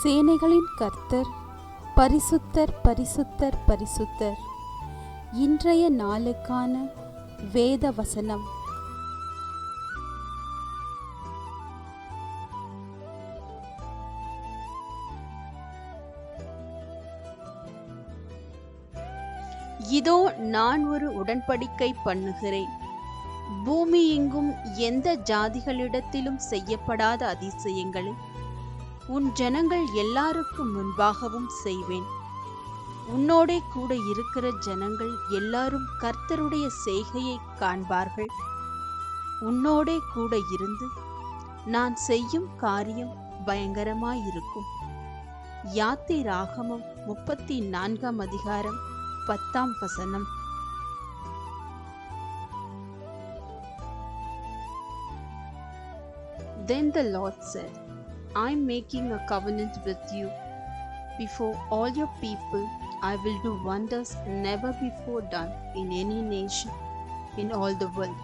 சேனைகளின் கர்த்தர் பரிசுத்தர் பரிசுத்தர் பரிசுத்தர். இன்றைய நாளுக்கான வேத வசனம். இதோ நான் ஒரு உடன்படிக்கை பண்ணுகிறேன். பூமி எங்கும் எந்த ஜாதிகளிடத்திலும் செய்யப்படாத அதிசயங்களை உன் ஜனங்கள் எல்லாருக்கும் முன்பாகவும் செய்வேன். உன்னோடே கூட இருக்கிற ஜனங்கள் எல்லாரும் கர்த்தருடைய செய்கையை காண்பார்கள். உன்னோடே கூட இருந்து நான் செய்யும் காரியம் பயங்கரமாயிருக்கும். யாத்தி ராகமம் முப்பத்தி நான்காம் அதிகாரம் பத்தாம் வசனம். Then the Lord said, I am making a covenant with you. Before all your people, I will do wonders never before done in any nation in all the world.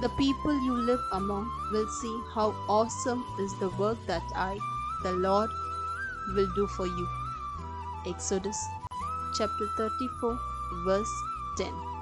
The people you live among will see how awesome is the work that I, the Lord, will do for you. Exodus chapter 34, verse 10.